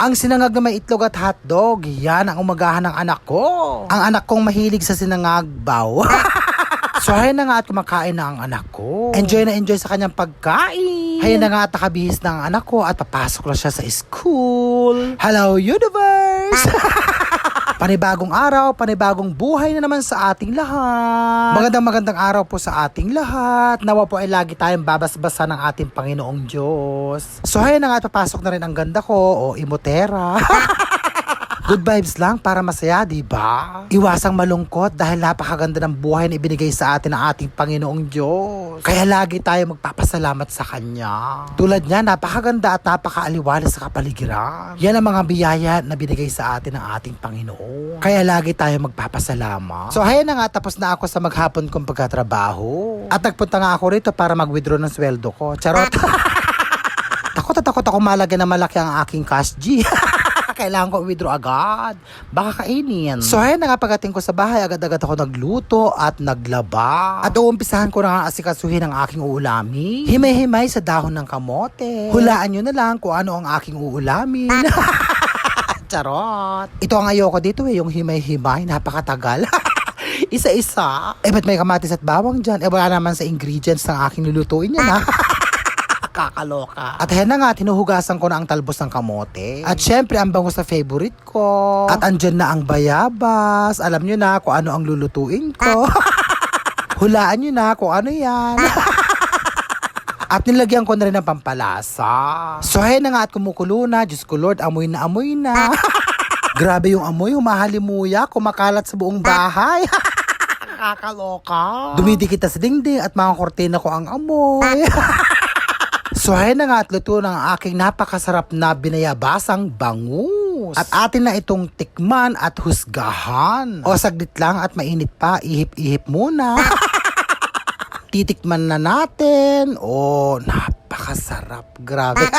Ang sinangag na may itlog at hotdog, yan ang umagahan ng anak ko. Ang anak kong mahilig sa sinangag baw. So, hayaan na nga at kumakain na ang anak ko. Enjoy na enjoy sa kanyang pagkain. Hayaan na nga at nakabihis na ang anak ko at papasok na siya sa school. Hello, universe! Panibagong araw, panibagong buhay na naman sa ating lahat. Magandang magandang araw po sa ating lahat. Nawa po ay lagi tayong babasbasa ng ating Panginoong Diyos. So, hayaan na nga papasok na rin ang ganda ko o imotera. Good vibes lang para masaya, di ba? Iwasang malungkot dahil napakaganda ng buhay na ibinigay sa atin ng ating Panginoong Diyos. Kaya lagi tayo magpapasalamat sa Kanya. Tulad niya, napakaganda at napakaaliwalas sa kapaligiran. Yan ang mga biyaya na binigay sa atin ng ating Panginoon. Kaya lagi tayo magpapasalamat. So, hayaan na nga, tapos na ako sa maghapon kong pagkatrabaho. At nagpunta nga ako rito para mag-withdraw ng sweldo ko. Charot. takot at takot ako malagyan na malaki ang aking cash G. Kailangan ko withdraw agad. Baka kainin. So, ayun na nga pagdating ko sa bahay, agad-agad ako nagluto at naglaba. At uumpisahan ko na nga asikasuhin ang aking uulamin. Himay-himay sa dahon ng kamote. Hulaan nyo na lang kung ano ang aking uulamin. Charot. Ito ang ayoko dito eh, yung himay-himay. Napakatagal. Isa-isa. Eh, ba't may kamatis at bawang dyan? Eh, wala naman sa ingredients ng aking lulutuin yan, ha? Kakaloka. At ayan na nga, tinuhugasan ko na ang talbos ng kamote. At syempre, ang bango sa favorite ko. At andyan na ang bayabas. Alam nyo na kung ano ang lulutuin ko. Hulaan nyo na kung ano yan. At nilagyan ko na rin ng pampalasa. So, ayan na nga at kumukulo na. Diyos ko Lord, amoy na amoy na. Grabe yung amoy, humahalimuya, kumakalat sa buong bahay. Kakaloka. Dumidikit sa dingding at mga kortina ko ang amoy. So, ayun na nga at luto ng aking napakasarap na binayabasang bangus. At atin na itong tikman at husgahan. O saglit lang at mainit pa, ihip-ihip muna. Titikman na natin. O, napakasarap. Grabe.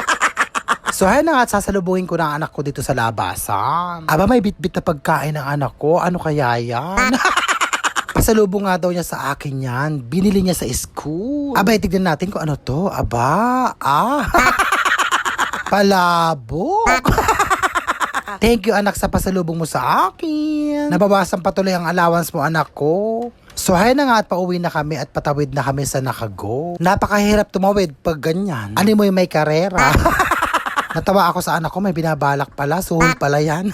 So, ayun na nga at sasalubungin ko na ang anak ko dito sa labasan. Aba, may bitbit na pagkain ng anak ko. Ano kaya yan? Pasalubong nga daw niya sa akin yan. Binili niya sa school. Aba, tignan natin kung ano to. Aba, ah. Palabok. Thank you anak sa pasalubong mo sa akin. Nabawasan patuloy ang allowance mo anak ko. So hay na nga at pauwi na kami at patawid na kami sa nakago. Napakahirap tumawid pag ganyan. Ano mo yung may karera? Natawa ako sa anak ko, may binabalak pala, suhol pala yan.